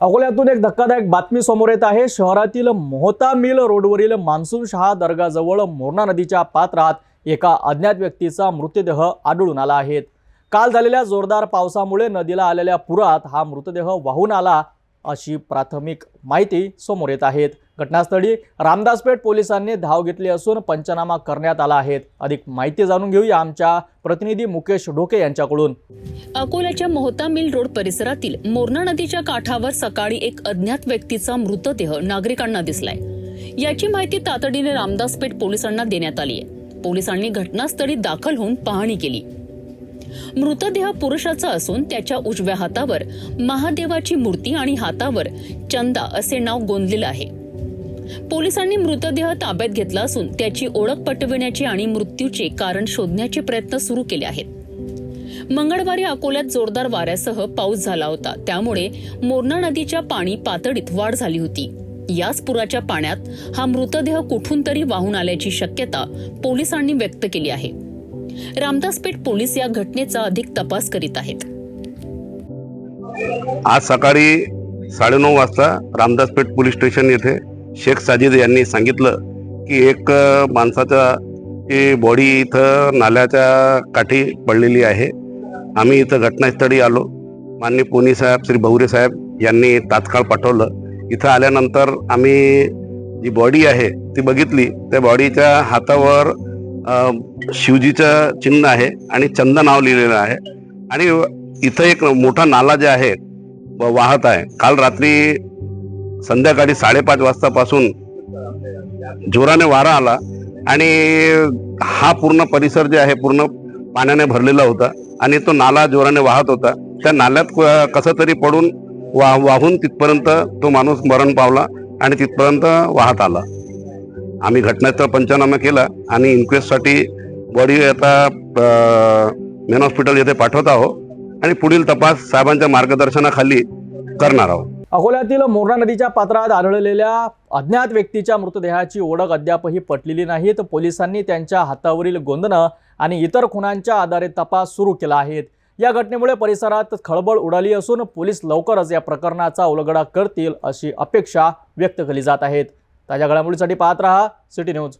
अकोल्यातून एक धक्कादायक बातमी समोर येत आहे. शहरातील मोहता मिल रोडवरील मान्सून शहा दर्गाजवळ मोरणा नदीच्या पात्रात एका अज्ञात व्यक्तीचा मृतदेह आढळून आला आहे. काल झालेल्या जोरदार पावसामुळे नदीला आलेल्या पुरात हा मृतदेह वाहून आला अशी प्राथमिक माहिती समोर येत आहेत. घटनास्थळी रामदासपेठ पोलिसांनी धाव घेतली असून पंचनामा करण्यात आला आहेत अधिक माहिती जाणून घेऊया आमच्या प्रतिनिधी मुकेश ढोके यांच्याकडून. अकोल्याच्या मोहता मिल रोड परिसरातील मोरणा नदीच्या काठावर सकाळी एक अज्ञात व्यक्तीचा मृतदेह नागरिकांना दिसलाय. याची माहिती तातडीने रामदासपेठ पोलिसांना देण्यात आली आहे पोलिसांनी घटनास्थळी दाखल होऊन पाहणी केली. मृतदेह पुरुषाचा असून त्याच्या उजव्या हातावर महादेवाची मूर्ती आणि हातावर चंदा असे नाव गोंदलेलं आहे. पोलिसांनी मृतदेह ताब्यात घेतला असून त्याची ओळख पटविण्याचे आणि मृत्यूचे कारण शोधण्याचे प्रयत्न सुरू केले आहेत. मंगळवारी अकोल्यात जोरदार वाऱ्यासह पाऊस झाला होता. त्यामुळे मोरणा नदीच्या पाणी पातळीत वाढ झाली होती. याच पुराच्या पाण्यात हा मृतदेह कुठून तरी वाहून आल्याची शक्यता पोलिसांनी व्यक्त केली आहे. रामदासपेठ पोलीस या घटनेचा अधिक तपास करीत आहेत. आज सकाळी साडेनऊ वाजता रामदासपेठ पोलीस स्टेशन येथे शेख साजिद यांनी सांगितलं की एक माणसाचा ची बॉडी इथं नाल्याच्या काठी पडलेली आहे. आम्ही इथं घटनास्थळी आलो. माननीय पोनी साहेब श्री भवरे साहेब यांनी तात्काळ पाठवलं. इथं आल्यानंतर आम्ही जी बॉडी आहे ती बघितली. त्या बॉडीच्या हातावर शिवजीचं चिन्ह आहे आणि चंद नाव लिहिलेलं आहे. आणि इथं एक मोठा नाला जे आहे वाहत आहे. काल रात्री संध्याकाळी साडेपाच वाजतापासून जोराने वारा आला आणि हा पूर्ण परिसर जे आहे पूर्ण पाण्याने भरलेला होता. आणि तो नाला जोराने वाहत होता. त्या नाल्यात क- कसं तरी पडून वा वाहून तिथपर्यंत तो माणूस मरण पावला आणि तिथपर्यंत वाहत आला. आम्ही घटनास्थळ पंचनामा केला आणि इन्क्वेस्टसाठी बॉडी आता मेन हॉस्पिटल येथे पाठवत आहोत आणि पुढील तपास साहेबांच्या मार्गदर्शनाखाली करणार आहोत. अकोल्यातील मोरणा नदीच्या पात्रात आढळलेल्या अज्ञात व्यक्तीच्या मृतदेहाची ओळख अद्यापही पटलेली नाही तर पोलिसांनी त्यांच्या हातावरील गोंदणं आणि इतर खुणांच्या आधारे तपास सुरू केला आहे. या घटनेमुळे परिसरात खळबळ उडाली असून पोलीस लवकरच या प्रकरणाचा उलगडा करतील अशी अपेक्षा व्यक्त केली जात आहेत ताज्या घडामोडीसाठी पाहत रहा सिटी न्यूज.